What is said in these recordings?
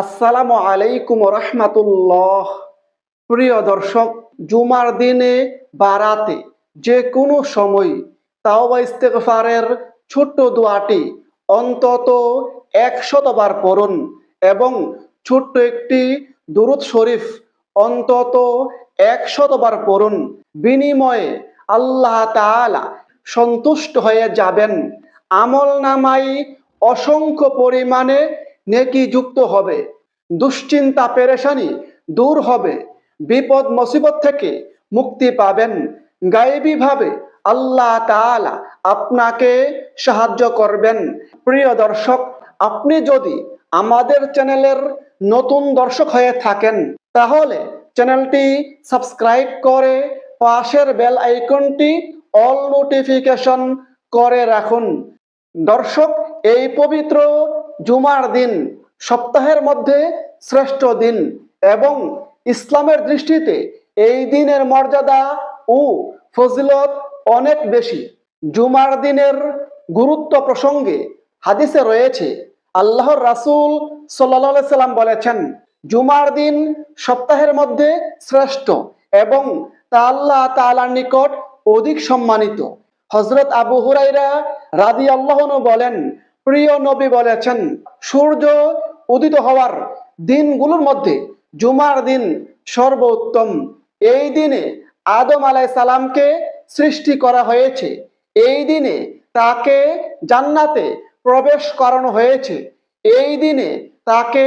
আসসালামু আলাইকুম রহমাতুল্লাহ। প্রিয় দর্শক, জুমার দিনে বা রাতে যে কোনো সময় তাওবা ইস্তেগফারের ছোট্ট দোয়াটি অন্তত একশতবার পড়ুন এবং ছোট্ট একটি দুরুদ শরীফ অন্তত একশতবার পড়ুন। বিনিময়ে আল্লাহ তাআলা সন্তুষ্ট হয়ে যাবেন। আমল নামাই অসংখ্য পরিমাণে নেকি যুক্ত হবে। দুশ্চিন্তা পেরেশানি দূর হবে। বিপদ মুসিবত থেকে মুক্তি পাবেন। গায়েবী ভাবে আল্লাহ তাআলা আপনাকে সাহায্য করবেন। প্রিয় দর্শক, আপনি যদি আমাদের চ্যানেলের নতুন দর্শক হয়ে থাকেন, তাহলে চ্যানেলটি সাবস্ক্রাইব করে পাশের বেল আইকনটি অল নোটিফিকেশন করে রাখুন। দর্শক, এই পবিত্র জুমার দিন, সপ্তাহের মধ্যে শ্রেষ্ঠ দিন এবং ইসলামের দৃষ্টিতে এই দিনের মর্যাদা ও ফজিলত অনেক বেশি। জুমার দিনের গুরুত্ব প্রসঙ্গে হাদিসে রয়েছে, আল্লাহর রাসূল সাল্লাল্লাহু সাল্লাম বলেছেন, জুমার দিন সপ্তাহের মধ্যে শ্রেষ্ঠ এবং তা আল্লাহ তালার নিকট অধিক সম্মানিত। হজরত আবু হুরাইরা রাদি আল্লাহনু বলেন প্রিয় নবী বলেছেন, সূর্য উদিত হওয়ার দিনগুলোর মধ্যে জুমার দিন সর্বোত্তম। এই দিনে আদম আলাই সালামকে সৃষ্টি করা হয়েছে। এই দিনে তাকে জান্নাতে প্রবেশ করানো হয়েছে। এই দিনে তাকে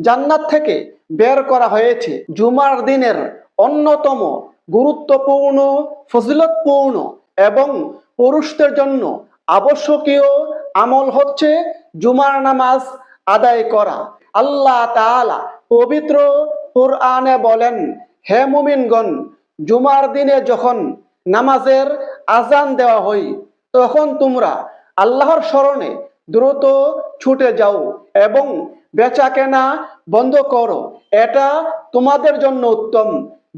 জান্নাত থেকে বের করা হয়েছে। জুমার দিনের অন্যতম গুরুত্বপূর্ণ, ফজিলতপূর্ণ এবং পুরুষদের জন্য আবশ্যকীয় আমল হচ্ছে জুমার নামাজ আদায় করা। আল্লাহ তাআলা পবিত্র কোরআনে বলেন, হে মুমিনগণ, জুমার দিনে যখন নামাজের আজান দেওয়া হয়, তখন তোমরা আল্লাহর স্মরণে দ্রুত ছুটে যাও এবং বেচা কেনা বন্ধ করো। এটা তোমাদের জন্য উত্তম।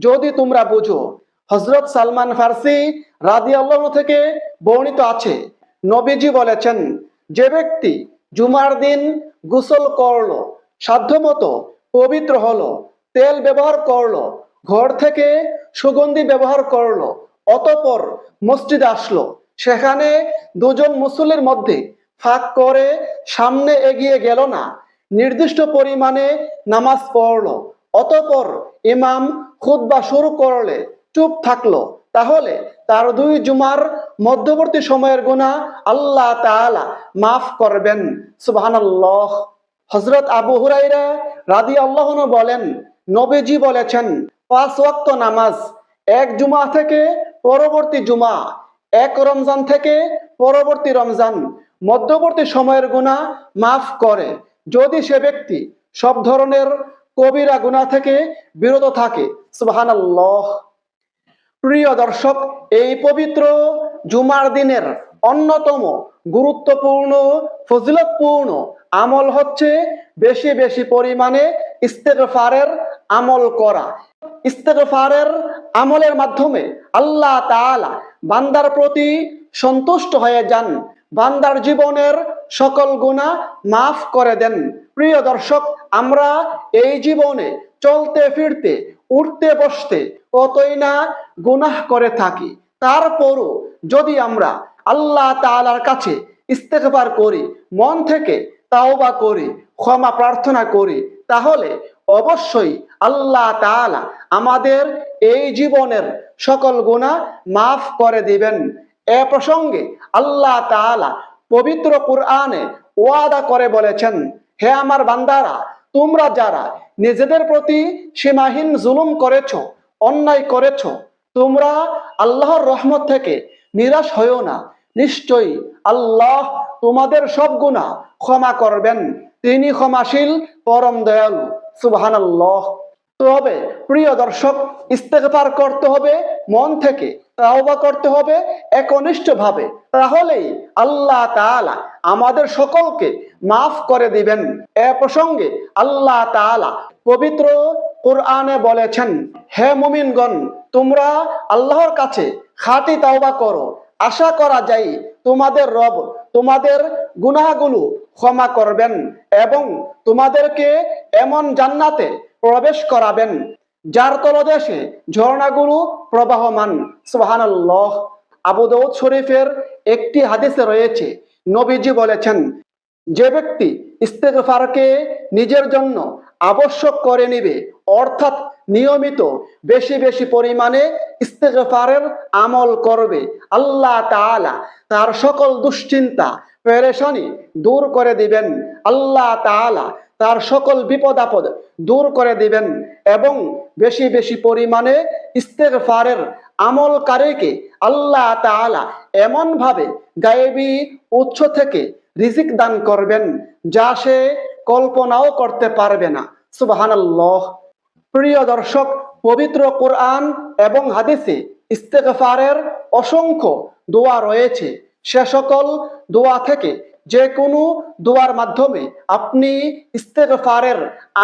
যদি তোমরা বুঝো হজরত সালমান ফার্সি রাদি আল্লাহ থেকে বর্ণিত আছে। নবীজি বলেছেন যে ব্যক্তি জুমার দিন গোসল করল, সাধ্যমতো পবিত্র হলো, তেল ব্যবহার করল, ঘর থেকে সুগন্ধি ব্যবহার করল, অতপর মসজিদে আসলো, সেখানে দুজন মুসল্লির মধ্যে ফাঁক করে সামনে এগিয়ে গেল না, নির্দিষ্ট পরিমাণে নামাজ পড়ল, অতপর ইমাম খুতবা শুরু করলে চুপ থাকল, তাহলে তার দুই জুমার মধ্যবর্তী সময়ের গুণা আল্লাহ মাফ করবেন। সুবহানাল্লাহ। হজরত আবু হুরাইরা রাদি আল্লাহনু বলেন, নবীজি বলেছেন, পাঁচ ওয়াক্ত নামাজ এক জুমা থেকে পরবর্তী জুমা এক রমজান থেকে পরবর্তী রমজান মধ্যবর্তী সময়ের গুণা মাফ করে। যদি সে ব্যক্তি সব ধরনের কবিরা গুণা থেকে বিরত থাকে, সুবহানাল্লাহ। প্রিয় দর্শক, এই পবিত্র জুমার দিনের অন্যতম গুরুত্বপূর্ণ, ফজিলতপূর্ণ আমল হচ্ছে বেশি বেশি পরিমাণে ইস্তেগফারের আমল করা। ইস্তেগফারের আমলের মাধ্যমে আল্লাহ তাআলা বান্দার প্রতি সন্তুষ্ট হয়ে যান, বান্দার জীবনের সকল গুণা মাফ করে দেন। প্রিয় দর্শক, আমরা এই জীবনে চলতে ফিরতে, উঠতে বসতে কতই না গুনাহ করে থাকি, তারপরও যদি আমরা আল্লাহ তাআলার কাছে ইস্তেগফার করি, মন থেকে তাওবা করি, ক্ষমা প্রার্থনা করি, তাহলে অবশ্যই আল্লাহ তাআলা আমাদের এই জীবনের সকল গুনাহ মাফ করে দিবেন। এ প্রসঙ্গে আল্লাহ তাআলা পবিত্র কুরআনে ওয়াদা করে বলেছেন, হে আমার বান্দারা, তোমরা যারা নিজেদের প্রতি সীমাহীন জুলুম করেছ অন্যায় করেছ, তোমরা আল্লাহর রহমত থেকে নিরাশ হইও না। নিশ্চয়ই আল্লাহ তোমাদের সব গুণা ক্ষমা করবেন। তিনি ক্ষমাশীল, পরম দয়ালু। সুবহানাল্লাহ। তবে প্রিয় দর্শক, ইস্তেগফার করতে হবে মন থেকে, তাওবা করতে হবে একনিষ্ঠভাবে। তাহলেই আল্লাহ তাআলা আমাদের সকলকে মাফ করে দিবেন। এ প্রসঙ্গে আল্লাহ তাআলা পবিত্র কোরআনে বলেছেন, হে মুমিনগণ, তোমরা আল্লাহর কাছে খাঁটি তাওবা করো। আশা করা যায় তোমাদের রব তোমাদের গুনাহগুলো ক্ষমা করবেন এবং তোমাদেরকে এমন জান্নাতে প্রবেশ করাবেন, যার তলদেশে ঝর্ণাগুলো প্রবাহমান। সুবহানাল্লাহ। আবু দাউদ শরীফের একটি হাদিসে রয়েছে, নবীজি বলেছেন, যে ব্যক্তি ইস্তেগফারকে নিজের জন্য আবশ্যক করে নিবে। অর্থাৎ নিয়মিত বেশি বেশি পরিমাণে ইস্তেগফারের আমল করবে। আল্লাহ তাআলা তার সকল দুশ্চিন্তা, পেরেশানি দূর করে দিবেন। আল্লাহ তাআলা তার সকল বিপদ আপদ দূর করে দিবেন এবং বেশি বেশি পরিমাণে ইস্তেগফারের আমলকারীকে আল্লাহ তাআলা এমনভাবে গায়েবী উৎস থেকে রিজিক দান করবেন, যা সে কল্পনাও করতে পারবে না। সুবহানাল্লাহ। প্রিয় দর্শক, পবিত্র কোরআন এবং হাদিসে ইস্তেগফারের অসংখ্য দোয়া রয়েছে। সে সকল দোয়া থেকে যে কোনো দোয়ার মাধ্যমে আপনি ইস্তেগফারের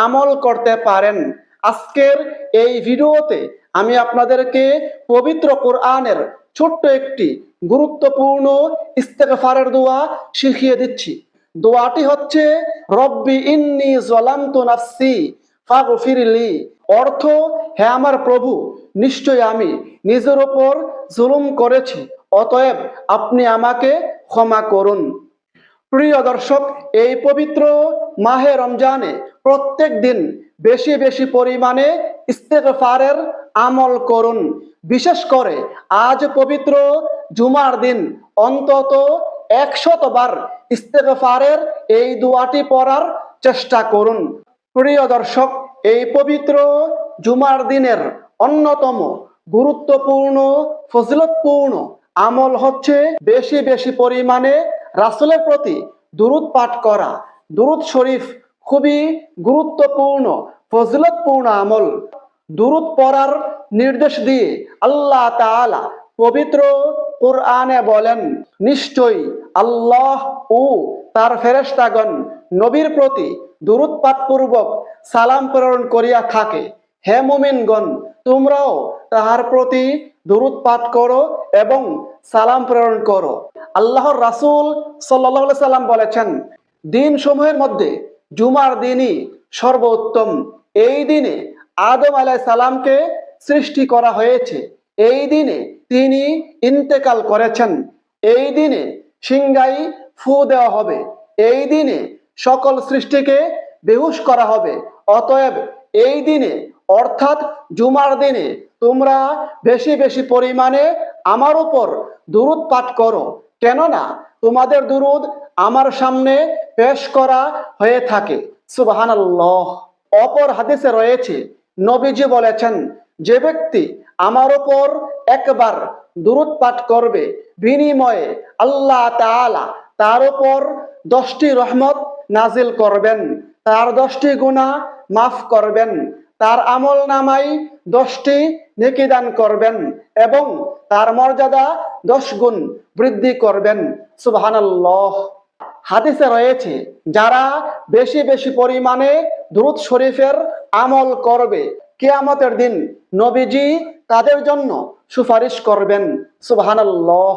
আমল করতে পারেন। আজকের এই ভিডিওতে আমি আপনাদেরকে পবিত্র কোরআনের ছোট্ট একটি গুরুত্বপূর্ণ ইস্তেগফারের দোয়া শিখিয়ে দিচ্ছি। দোয়াটি হচ্ছে, রব্বি ইন্নি জলামতু নাফসি ফাগফিরলি অর্থ, হে আমার প্রভু নিশ্চয় আমি নিজের ওপর জুলুম করেছি, অতএব আপনি আমাকে ক্ষমা করুন। প্রিয় দর্শক, এই পবিত্র মাহে রমজানে প্রত্যেক দিন বেশি বেশি পরিমাণে ইস্তেগফারের আমল করুন। বিশেষ করে আজ পবিত্র জুমার দিন, অন্তত একশতবার ইস্তেগফারের এই দোয়াটি পড়ার চেষ্টা করুন। প্রিয় দর্শক, এই পবিত্র জুমার দিনের অন্যতম গুরুত্বপূর্ণ, ফজিলতপূর্ণ আমল হচ্ছে বেশি বেশি পরিমাণে রাসুলের প্রতি দুরুদ পাঠ করা। দুরুদ শরীফ খুবই গুরুত্বপূর্ণ, ফজিলতপূর্ণ আমল। দুরুদ পড়ার নির্দেশ দিয়ে আল্লাহ তাআলা পবিত্র কোরআনে বলেন, নিশ্চয়ই আল্লাহ ও তার ফেরেস্তাগণ নবীর প্রতি দুরুদ পাঠপূর্বক সালাম প্রেরণ করিয়া থাকে। হে মুমিনগণ, তোমরাও তাহার প্রতি দুরুদ পাঠ করো এবং সালাম প্রেরণ করো। আল্লাহর রাসূল সাল্লাল্লাহু সাল্লাম বলেছেন দিন সমূহের মধ্যে জুমার দিনই সর্বোত্তম। এই দিনে আদম আলাই সালামকে সৃষ্টি করা হয়েছে। এই দিনে তিনি ইন্তেকাল করেছেন। এই দিনে সিংগাই ফু দেওয়া হবে। এই দিনে সকল সৃষ্টিকে বেহুশ করা হবে। অতএব এই দিনে, অর্থাৎ জুমার দিনে, তোমরা বেশি বেশি পরিমাণে আমার উপর দুরুদ পাঠ করো। কেননা তোমাদের দুরুদ আমার সামনে পেশ করা হয়ে থাকে। সুবহানাল্লাহ। অপর হাদিসে রয়েছে, নবীজি বলেছেন, যে ব্যক্তি আমার উপর একবার দুরুদ পাঠ করবে। বিনিময়ে আল্লাহ তাআলা তার উপর দশটি রহমত নাজিল করবেন। তার দশটি গুণা মাফ করবেন। তার আমল নামাই দশটি নেকি দান করবেন এবং তার মর্যাদা দশ গুণ বৃদ্ধি করবেন। সুবহানাল্লাহ। হাদিসে রয়েছে, যারা বেশি বেশি পরিমাণে দ্রুত শরীফের আমল করবে কেয়ামতের দিন নবীজি তাদের জন্য সুপারিশ করবেন। সুবহানাল্লাহ।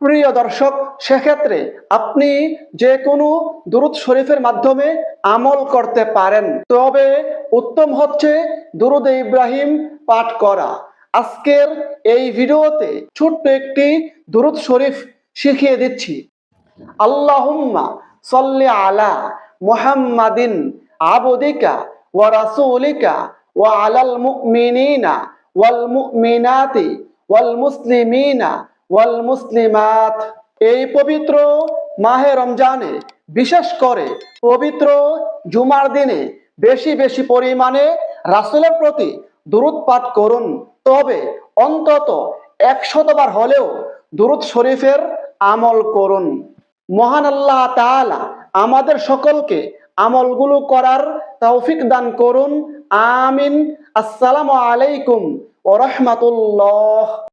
প্রিয় দর্শক, সেক্ষেত্রে আপনি যে কোনো দুরুদ শরীফের মাধ্যমে আমল করতে পারেন। তবে উত্তম হচ্ছে দুরুদ ইব্রাহিম পাঠ করা। আজকের এই ভিডিওতে ছোট্ট একটি দুরুদ শরীফ শিখিয়ে দিচ্ছি। আল্লাহুম্মা সল্লি আলা মুহাম্মাদিন আবদিকা ওয়া রাসূলিকা ওয়া আলাল মুমিনিনা ওয়াল ওয়াল মুসলিমিনা এই পবিত্র মাহে রমজানে বিশেষ করে পবিত্র জুমার দিনে বেশি বেশি পরিমাণে রাসুলের প্রতি দুরুদ পাঠ করুন। তবে অন্তত একশতবার হলেও দুরুদ শরীফের আমল করুন। মহান আল্লাহ তাআলা আমাদের সকলকে আমলগুলো করার তৌফিক দান করুন। আমিন। আসসালামু আলাইকুম ও